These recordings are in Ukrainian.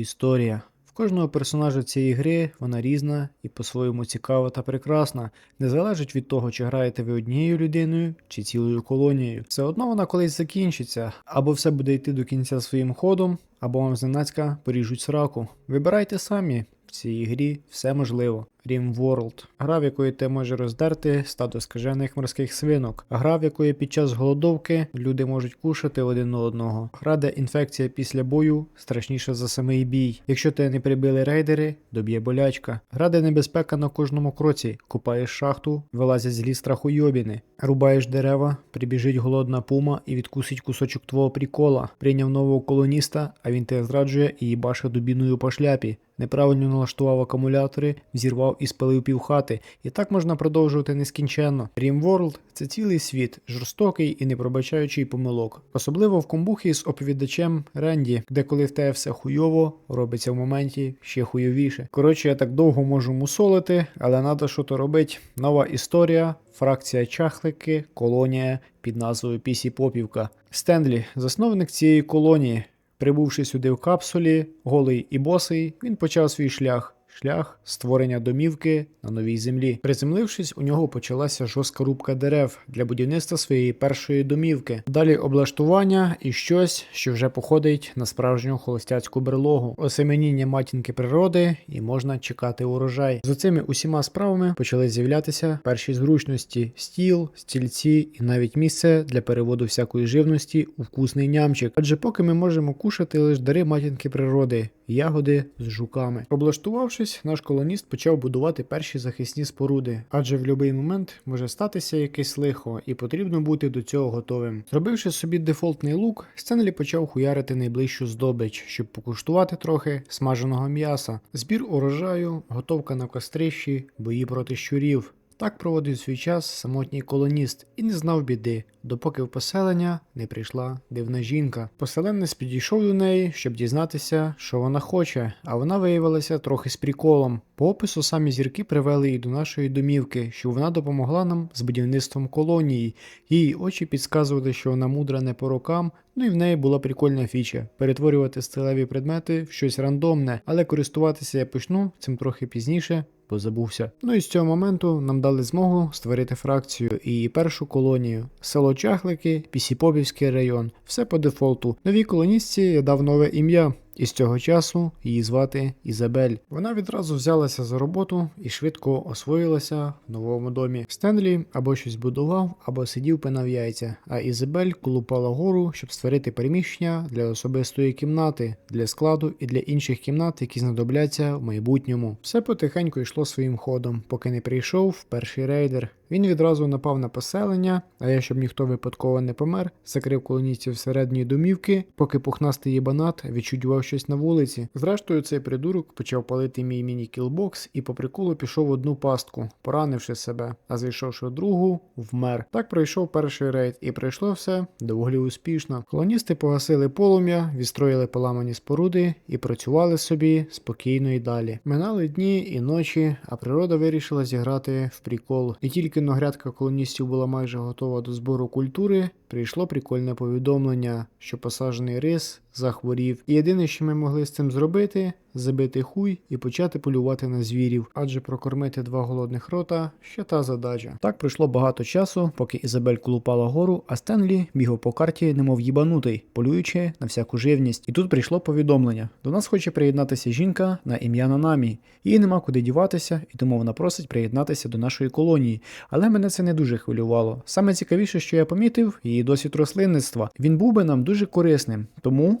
історія. В кожного персонажа цієї гри вона різна і по-своєму цікава та прекрасна. Не залежить від того, чи граєте ви однією людиною чи цілою колонією. Все одно вона колись закінчиться, або все буде йти до кінця своїм ходом, або вам зненацька поріжуть сраку. Вибирайте самі. В цій грі все можливо. Rim World. Гра, в якої ти можеш роздерти стадо скажених морських свинок. Гра, в якої під час голодовки люди можуть кушати один одного. Гра, де інфекція після бою страшніша за самий бій. Якщо тебе не прибили рейдери, доб'є болячка. Гра, де небезпека на кожному кроці. Купаєш шахту, вилазять злі страхойобіни. Рубаєш дерева, прибіжить голодна пума і відкусить кусочок твого прикола. Прийняв нового колоніста, а він тебе зраджує і їбаше дубіною по шляпі. Неправильно налаштував акумулятори, взірвав і спалив півхати. І так можна продовжувати нескінченно. World – це цілий світ, жорстокий і не пробачаючий помилок. Особливо в комбухі з оповідачем Ренді, де коли в тебе все хуйово, робиться в моменті ще хуйовіше. Коротше, я так довго можу мусолити, але треба що то робити. Нова історія, фракція чахлики, колонія під назвою Пісі Попівка. Стенлі, засновник цієї колонії. Прибувши сюди в капсулі, голий і босий, він почав свій шлях. Шлях створення домівки на новій землі. Приземлившись, у нього почалася жорстка рубка дерев для будівництва своєї першої домівки. Далі облаштування і щось, що вже походить на справжню холостяцьку берлогу, осеменіння матінки природи, і можна чекати урожай. З оцими усіма справами почали з'являтися перші зручності: стіл, стільці і навіть місце для переводу всякої живності у вкусний нямчик. Адже поки ми можемо кушати лише дари матінки природи, ягоди з жуками. Облаштувавшись, наш колоніст почав будувати перші захисні споруди, адже в будь-який момент може статися якесь лихо, і потрібно бути до цього готовим. Зробивши собі дефолтний лук, Стенлі почав хуярити найближчу здобич, щоб покуштувати трохи смаженого м'яса, збір урожаю, готовка на кострищі, бої проти щурів. Так проводив свій час самотній колоніст і не знав біди, допоки в поселення не прийшла дивна жінка. Поселенець підійшов до неї, щоб дізнатися, що вона хоче, а вона виявилася трохи з приколом. По опису самі зірки привели її до нашої домівки, щоб вона допомогла нам з будівництвом колонії. Її очі підказували, що вона мудра не по рокам, ну і в неї була прикольна фіча перетворювати стилеві предмети в щось рандомне, але користуватися я почну цим трохи пізніше. Бо забувся. Ну і з цього моменту нам дали змогу створити фракцію і першу колонію. Село Чахлики, Пісіпопівський район. Все по дефолту. Новій колоністці я дав нове ім'я. І з цього часу її звати Ізабель. Вона відразу взялася за роботу і швидко освоїлася в новому домі. Стенлі або щось будував, або сидів пинав яйця, а Ізабель колупала гору, щоб створити приміщення для особистої кімнати, для складу і для інших кімнат, які знадобляться в майбутньому. Все потихеньку йшло своїм ходом, поки не прийшов перший рейдер. Він відразу напав на поселення, а я, щоб ніхто випадково не помер, закрив колоністів всередині домівки, поки пухнастий єбанат відчудював щось на вулиці. Зрештою, цей придурок почав палити мій міні-кілбокс і по приколу пішов одну пастку, поранивши себе, а зайшовши другу, вмер. Так пройшов перший рейд, і пройшло все доволі успішно. Колоністи погасили полум'я, відстроїли поламані споруди і працювали собі спокійно і далі. Минали дні і ночі, а природа вирішила зіграти в прикол. І тільки но грядка колоністів була майже готова до збору культури, прийшло прикольне повідомлення, що посаджений рис захворів. І єдине, що ми могли з цим зробити, забити хуй і почати полювати на звірів, адже прокормити два голодних рота ще та задача. Так пройшло багато часу, поки Ізабель колупала гору, а Стенлі бігав по карті, немов їбанутий, полюючи на всяку живність. І тут прийшло повідомлення: до нас хоче приєднатися жінка на ім'я Нанамі. Їй нема куди діватися, і тому вона просить приєднатися до нашої колонії. Але мене це не дуже хвилювало. Саме цікавіше, що я помітив, її досвід рослинництва. Він був би нам дуже корисним. Тому.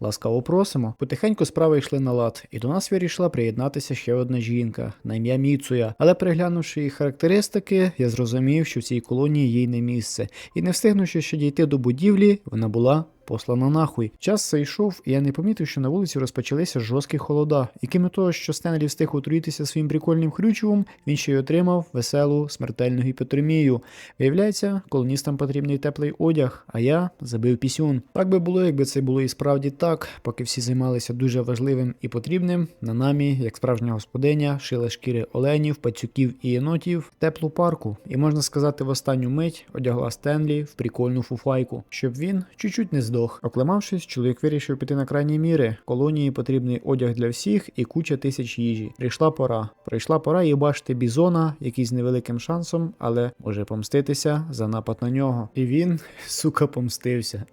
Ласкаво просимо. Потихеньку справи йшли на лад, і до нас вирішила приєднатися ще одна жінка на ім'я Міцуя. Але переглянувши її характеристики, я зрозумів, що в цій колонії їй не місце. І не встигнувши ще дійти до будівлі, вона була. Послана нахуй. Час зайшов, і я не помітив, що на вулиці розпочалися жорсткі холода. І крім того, що Стенлі встиг отруїтися своїм прикольним хрючевом, він ще й отримав веселу смертельну гіпотермію. Виявляється, колоністам потрібний теплий одяг, а я забив пісюн. Так би було, якби це було і справді так. Так, поки всі займалися дуже важливим і потрібним, на намі, як справжня господиня, шила шкіри оленів, пацюків і єнотів теплу парку. І можна сказати, в останню мить одягла Стенлі в прикольну фуфайку, щоб він чуть-чуть не здох. Оклемавшись, чоловік вирішив піти на крайні міри. Колонії потрібний одяг для всіх і куча тисяч їжі. Прийшла пора. Прийшла пора і бачити бізона, який з невеликим шансом, але може помститися за напад на нього. І він, сука, помстився.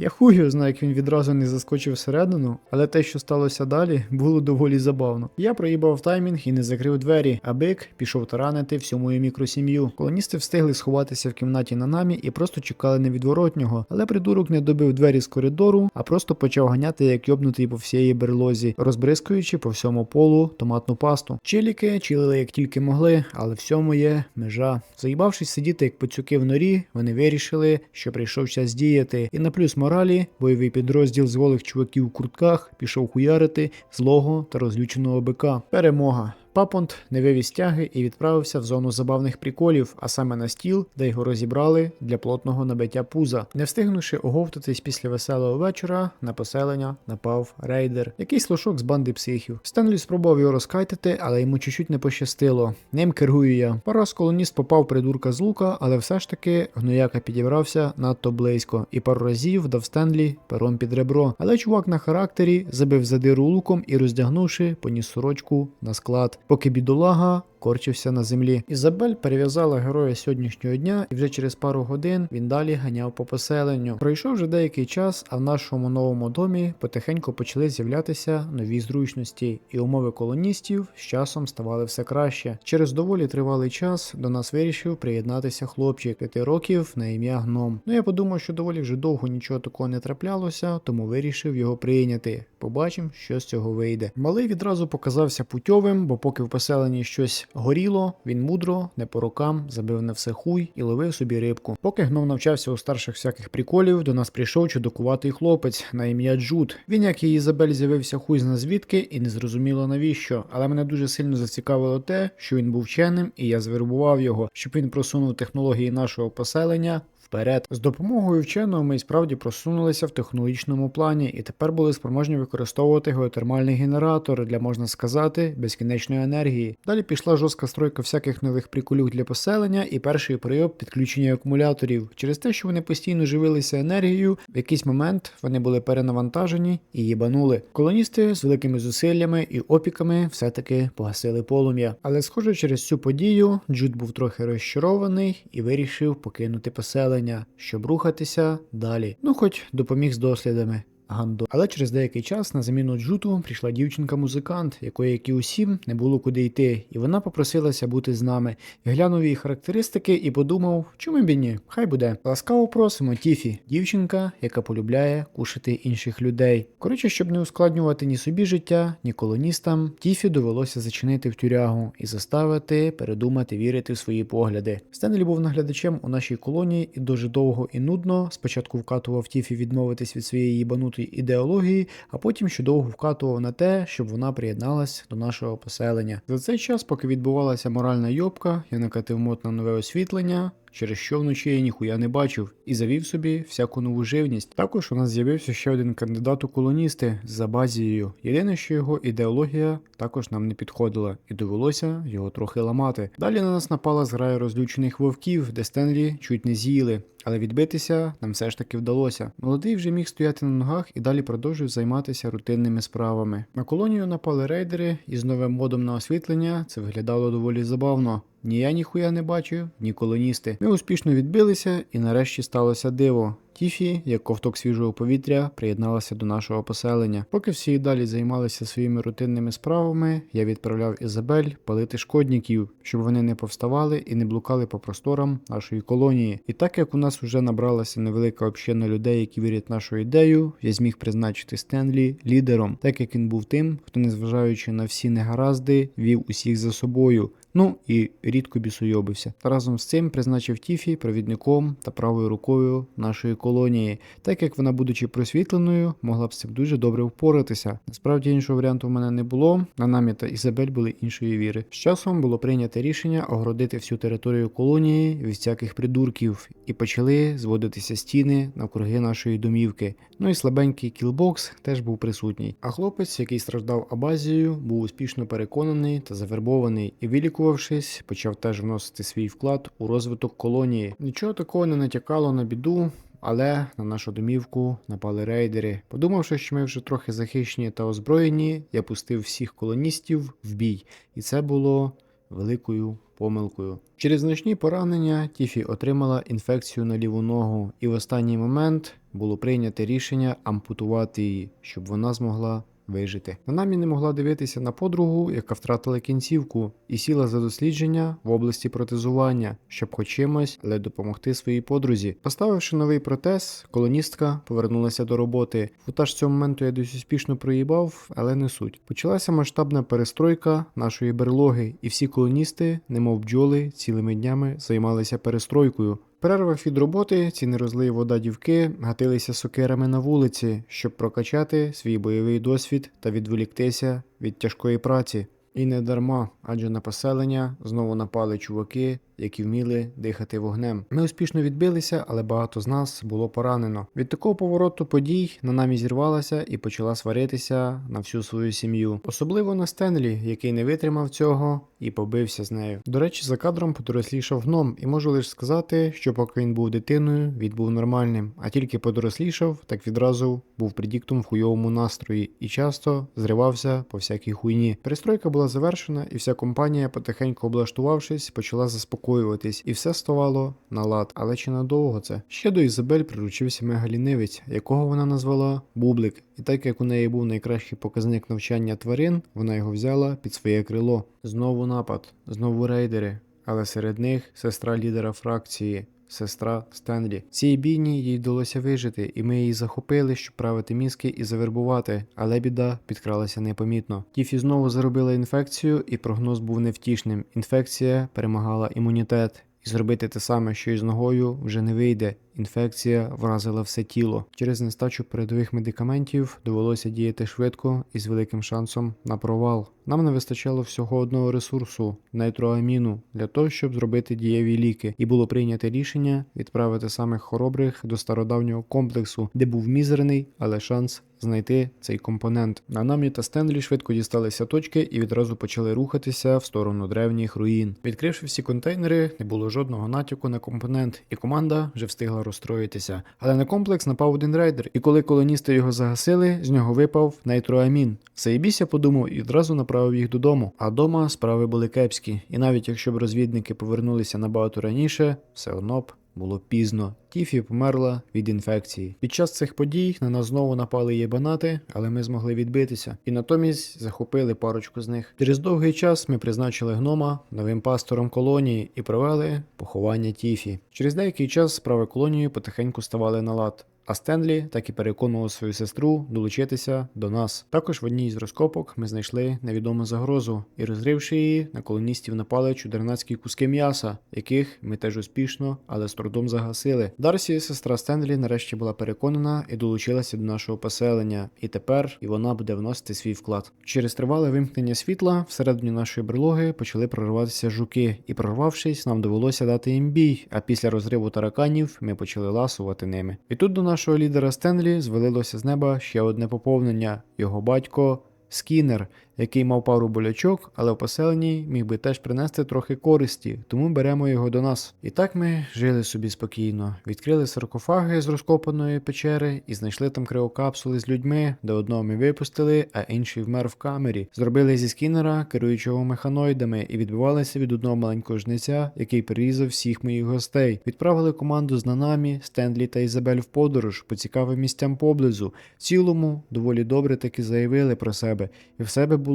Я хуй знаю, як він відразу не заскочив всередину, але те, що сталося далі, було доволі забавно. Я проїбав таймінг і не закрив двері, а бик пішов таранити всю мою мікросім'ю. Колоністи встигли сховатися в кімнаті на намі і просто чекали невідворотнього, але придурок не добив двері з коридору, а просто почав ганяти як йобнутий по всієї берлозі, розбризкуючи по всьому полу томатну пасту. Чиліки чилили як тільки могли, але всьому є межа. Заїбавшись сидіти як пацюки в норі, вони вирішили, що прийшов час діяти, і на плюс моралі бойовий підрозділ з голих чуваків у куртках пішов хуярити злого та розлюченого бика. Перемога. Папонт не вивіз тяги і відправився в зону забавних приколів, а саме на стіл, де його розібрали для плотного набиття пуза. Не встигнувши оговтатись після веселого вечора, на поселення напав рейдер, якийсь лошок з банди психів. Стенлі спробував його розкайтити, але йому чуть-чуть не пощастило. Ним керую я. Пару колоніст попав придурка з лука, але все ж таки гнояка підібрався надто близько і пару разів дав Стенлі пером під ребро. Але чувак на характері забив задиру луком і роздягнувши, поніс сорочку на склад поки бідолага корчився на землі. Ізабель перев'язала героя сьогоднішнього дня, і вже через пару годин він далі ганяв по поселенню. Пройшов вже деякий час, а в нашому новому домі потихеньку почали з'являтися нові зручності, і умови колоністів з часом ставали все краще. Через доволі тривалий час до нас вирішив приєднатися хлопчик п'яти років на ім'я Гном. Ну я подумав, що доволі вже довго нічого такого не траплялося, тому вирішив його прийняти. Побачимо, що з цього вийде. Малий відразу показався путьовим, бо поки в поселенні щось горіло, він мудро, не по рукам, забив на все хуй і ловив собі рибку. Поки гном навчався у старших всяких приколів, до нас прийшов чудокуватий хлопець на ім'я Джуд. Він, як і Ізабель, з'явився хуй зна звідки і не зрозуміло навіщо. Але мене дуже сильно зацікавило те, що він був вченим, і я звербував його, щоб він просунув технології нашого поселення. Вперед з допомогою вченого ми справді просунулися в технологічному плані, і тепер були спроможні використовувати геотермальний генератор для можна сказати безкінечної енергії. Далі пішла жорстка стройка всяких нових приколів для поселення і перший прийом підключення акумуляторів. Через те, що вони постійно живилися енергією, в якийсь момент вони були перенавантажені і їбанули. Колоністи з великими зусиллями і опіками все-таки погасили полум'я. Але, схоже, через цю подію Джуд був трохи розчарований і вирішив покинути поселення, щоб рухатися далі. Ну, хоч допоміг з дослідами. Гандо. Але через деякий час на заміну Джуту прийшла дівчинка-музикант, якої, як і усім, не було куди йти, і вона попросилася бути з нами. Глянув її характеристики і подумав, чому б і ні, хай буде. Ласкаво просимо Тіфі, дівчинка, яка полюбляє кушати інших людей. Коротше, щоб не ускладнювати ні собі життя, ні колоністам, Тіфі довелося зачинити в тюрягу і заставити передумати вірити в свої погляди. Стенлі був наглядачем у нашій колонії і дуже довго і нудно спочатку вкатував Тіфі відмовитись від своєї їбанутої ідеології, а потім ще довго вкатував на те, щоб вона приєдналась до нашого поселення. За цей час, поки відбувалася моральна йобка, я накатив мод на нове освітлення. Через що вночі я ніхуя не бачив і завів собі всяку нову живність. Також у нас з'явився ще один кандидат у колоністи з Абазією. Єдине, що його ідеологія також нам не підходила, і довелося його трохи ламати. Далі на нас напала зграя розлючених вовків, де Стенлі чуть не з'їли. Але відбитися нам все ж таки вдалося. Молодий вже міг стояти на ногах і далі продовжив займатися рутинними справами. На колонію напали рейдери, і з новим модом на освітлення це виглядало доволі забавно. Ні я ніхуя не бачив, ні колоністи. Ми успішно відбилися, і нарешті сталося диво. Тіфі, як ковток свіжого повітря, приєдналася до нашого поселення. Поки всі далі займалися своїми рутинними справами, я відправляв Ізабель палити шкодників, щоб вони не повставали і не блукали по просторам нашої колонії. І так як у нас вже набралася невелика община людей, які вірять нашу ідею, я зміг призначити Стенлі лідером, так як він був тим, хто, незважаючи на всі негаразди, вів усіх за собою. Ну і рідко бісуйобився. Разом з цим призначив Тіфі провідником та правою рукою нашої колонії, так як вона, будучи просвітленою, могла б з цим дуже добре впоратися. Насправді іншого варіанту в мене не було. Нанамі та Ізабель були іншої віри. З часом було прийнято рішення огородити всю територію колонії від всяких придурків, і почали зводитися стіни навкруги нашої домівки. Ну і слабенький кілбокс теж був присутній. А хлопець, який страждав абазією, був успішно переконаний та завербований і вилікувавшись, почав теж вносити свій вклад у розвиток колонії. Нічого такого не натякало на біду. Але на нашу домівку напали рейдери. Подумавши, що ми вже трохи захищені та озброєні, я пустив всіх колоністів в бій, і це було великою помилкою. Через значні поранення Тіфі отримала інфекцію на ліву ногу, і в останній момент було прийнято рішення ампутувати її, щоб вона змогла вижити. Нанамі не могла дивитися на подругу, яка втратила кінцівку, і сіла за дослідження в області протезування, щоб хоч чимось, але допомогти своїй подрузі. Поставивши новий протез, колоністка повернулася до роботи. Футаж цього моменту я десь успішно проїбав, але не суть. Почалася масштабна перестройка нашої берлоги, і всі колоністи, немов бджоли, цілими днями займалися перестройкою. Перервах від роботи ці нерозлиї вода дівки гатилися сокирами на вулиці, щоб прокачати свій бойовий досвід та відволіктися від тяжкої праці. І не дарма, адже на поселення знову напали чуваки, які вміли дихати вогнем. Ми успішно відбилися, але багато з нас було поранено. Від такого повороту подій на намі зірвалася і почала сваритися на всю свою сім'ю, особливо на Стенлі, який не витримав цього і побився з нею. До речі, за кадром подорослішав гном, і можу лише сказати, що поки він був дитиною, він був нормальним, а тільки подорослішав, так відразу був предіктом в хуйовому настрої і часто зривався по всякій хуйні. Перестройка була завершена, і вся компанія, потихеньку облаштувавшись, почала заспокоюватись, і все ставало на лад. Але чи надовго це? Ще до Ізабель приручився мегалінивець, якого вона назвала Бублик. І так як у неї був найкращий показник навчання тварин, вона його взяла під своє крило. Знову напад, знову рейдери, але серед них сестра лідера фракції. Сестра Стенлі. Цій бійні їй вдалося вижити, і ми її захопили, щоб правити мізки і завербувати, але біда підкралася непомітно. Тіфі знову заробила інфекцію, і прогноз був невтішним. Інфекція перемагала імунітет. І зробити те саме, що й з ногою, вже не вийде. Інфекція вразила все тіло. Через нестачу передових медикаментів довелося діяти швидко і з великим шансом на провал. Нам не вистачало всього одного ресурсу найтроаміну для того, щоб зробити дієві ліки, і було прийнято рішення відправити самих хоробрих до стародавнього комплексу, де був мізерний, але шанс знайти цей компонент. Нанамі та Стенлі швидко дісталися точки і відразу почали рухатися в сторону древніх руїн. Відкривши всі контейнери, не було жодного натяку на компонент, і команда вже встигла розстроїтися. Але на комплекс напав один рейдер, і коли колоністи його загасили, з нього випав нейтроамін. Заєбіся подумав і одразу направив їх додому. А дома справи були кепські, і навіть якщо б розвідники повернулися набагато раніше, все одно б було пізно. Тіфі померла від інфекції. Під час цих подій на нас знову напали єбанати, але ми змогли відбитися і натомість захопили парочку з них. Через довгий час ми призначили гнома новим пастором колонії і провели поховання Тіфі. Через деякий час справи колонії потихеньку ставали на лад. А Стенлі так і переконував свою сестру долучитися до нас. Також в одній з розкопок ми знайшли невідому загрозу і, розривши її, на колоністів напали чудернацькі куски м'яса, яких ми теж успішно, але з трудом загасили. Дарсі, сестра Стенлі, нарешті була переконана і долучилася до нашого поселення, і тепер і вона буде вносити свій вклад. Через тривале вимкнення світла всередині нашої берлоги почали прориватися жуки, і прорвавшись, нам довелося дати їм бій. А після розриву тараканів ми почали ласувати ними. І тут до нашого лідера Стенлі звалилося з неба ще одне поповнення. Його батько Скінер, який мав пару болячок, але в поселенні міг би теж принести трохи користі, тому беремо його до нас. І так ми жили собі спокійно, відкрили саркофаги з розкопаної печери і знайшли там криокапсули з людьми, де одного ми випустили, а інший вмер в камері. Зробили зі скінера керуючого механоїдами і відбивалися від одного маленького жниця, який перерізав всіх моїх гостей. Відправили команду з Нанамі, Стенлі та Ізабель в подорож по цікавим місцям поблизу. В цілому доволі добре таки заявили про себе, і в себе було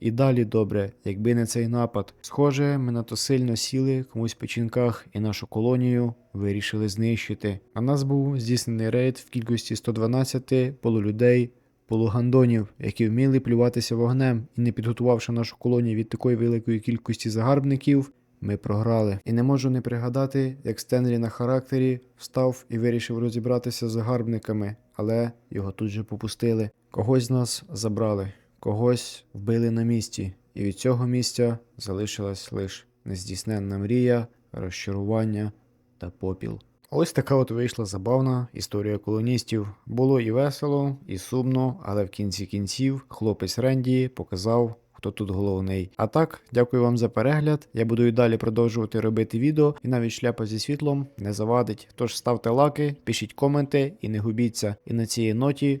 і далі добре, якби не цей напад. Схоже, ми надто сильно сіли комусь в печінках і нашу колонію вирішили знищити. А нас був здійснений рейд в кількості 112 полулюдей полугандонів, які вміли плюватися вогнем і не підготувавши нашу колонію від такої великої кількості загарбників, ми програли. І не можу не пригадати, як Стенлі на характері встав і вирішив розібратися з загарбниками, але його тут же попустили. Когось з нас забрали, когось вбили на місці, і від цього місця залишилась лише нездійсненна мрія, розчарування та попіл. Ось така от вийшла забавна історія колоністів. Було і весело, і сумно, але в кінці кінців хлопець Ренді показав, хто тут головний. А так, дякую вам за перегляд. Я буду і далі продовжувати робити відео, і навіть шляпа зі світлом не завадить. Тож ставте лаки, пишіть коменти і не губіться. І на цій ноті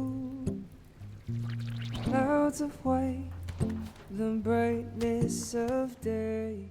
of white, the brightness of day.